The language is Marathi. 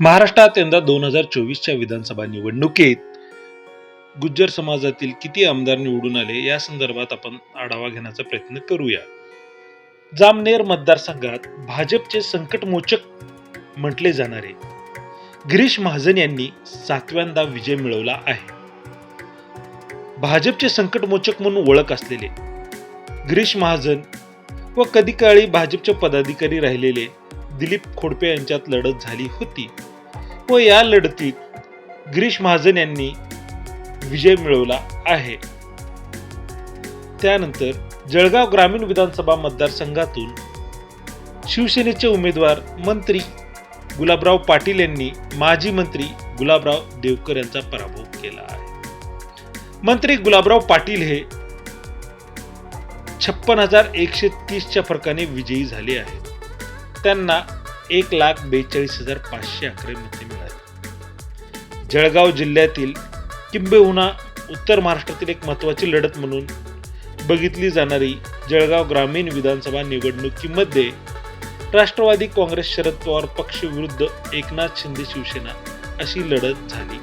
महाराष्ट्रात यंदा दोन हजार चोवीसच्या विधानसभा निवडणुकीत गुज्जर समाजातील किती आमदार निवडून आले या संदर्भात आपण आढावा घेण्याचा प्रयत्न करूया. जामनेर मतदारसंघात भाजपचे संकटमोचक म्हटले जाणारे. गिरीश महाजन यांनी सातव्यांदा विजय मिळवला आहे. भाजपचे संकटमोचक म्हणून ओळख असलेले गिरीश महाजन व कधी काळी भाजपचे पदाधिकारी राहिलेले दिलीप खोडपे यांच्यात लढत झाली होती. व या लढतीत गिरीश महाजन यांनी विजय मिळवला आहे. त्यानंतर जळगाव ग्रामीण विधानसभा मतदारसंघातून शिवसेनेचे उमेदवार मंत्री गुलाबराव पाटील यांनी माजी मंत्री गुलाबराव देवकर यांचा पराभव केला आहे. मंत्री गुलाबराव पाटील हे छप्पन हजार एकशे तीसच्या फरकाने विजयी झाले आहेत. त्यांना एक लाख बेचाळीस हजार पाचशे अकरा मते मिळाली. जळगाव जिल्ह्यातील किंबहुना उत्तर महाराष्ट्रातील एक महत्वाची लढत म्हणून बघितली जाणारी जळगाव ग्रामीण विधानसभा निवडणुकीमध्ये राष्ट्रवादी काँग्रेस शरद पवार पक्ष विरुद्ध एकनाथ शिंदे शिवसेना अशी लढत झाली.